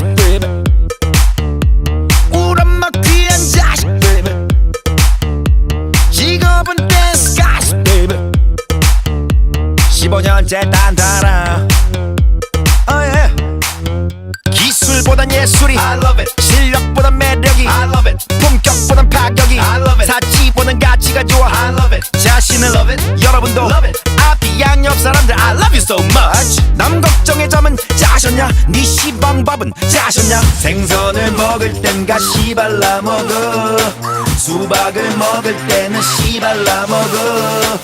자식 baby 우람마 귀한 자식 baby 직업은 댄스 가수 baby 15년째 단단아 oh yeah. 기술보단 예술이 I love it. 실력보단 매력이 I love it. 품격보단 파격이 I love it. 사치보단 가치가 좋아 I love it. 자신을 love it. 여러분도 love it. 앞이 양옆 사람들 I love you so much 남 걱정의 점은 짜셨냐? 네 시방밥은 짜셨냐? 생선을 먹을 땐 가 시 발라 먹어. 수박을 먹을 때는 씨 발라 먹어.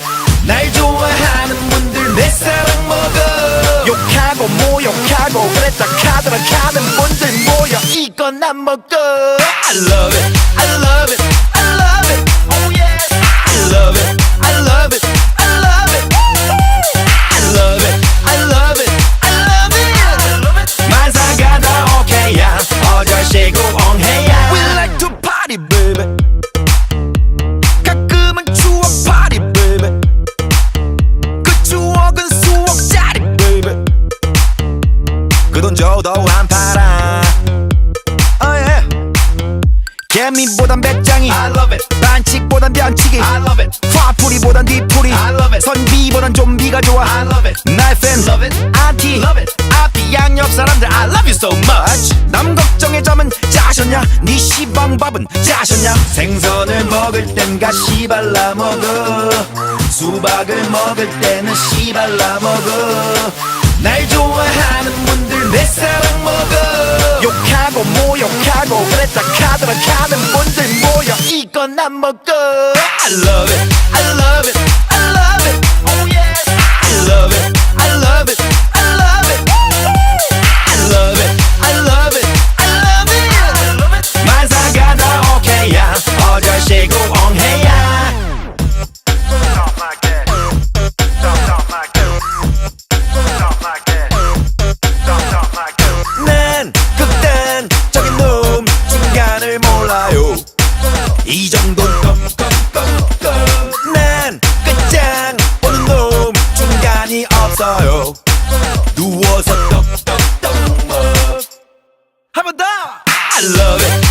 날 좋아하는 분들 내 사랑 먹어. 욕하고 모욕하고 그랬다 카드라. 가는 분들 모여. 이건 안 먹어 I love it. I love 개미보단 배짱이. I love it. 반칙보단 변칙이. I love it. 화풀이보단 뒤풀이. I love it. 선비보단 좀비가 좋아. I love it. 날팬 Love it. 안티 Love it. 앞뒤 양옆 사람들 I love you so much. 남 걱정의 점은 짜셨냐? 네 시방밥은 짜셨냐? 생선을 먹을 땐 가시 발라 먹어. 수박을 먹을 때는 씨 발라 먹어. 날 좋아하는 분들 내 사랑 먹어. 욕하고 모욕하고 그랬다 분들 모여 이건 안 먹어 I love it I love it I love it Oh yes I love it I love it I love it I love it I love it I love it 만사가 다 오케이야 어절시고 엉해야 Talk like that. Talk, talk like that. Talk like that. Talk, talk like that. 난 극단적인 놈 중간을 몰라요 이 껌껌껌껌 난 끝장 보는 놈 중간이 없어요. 누워서 떡떡떡 먹 한번 더! I love it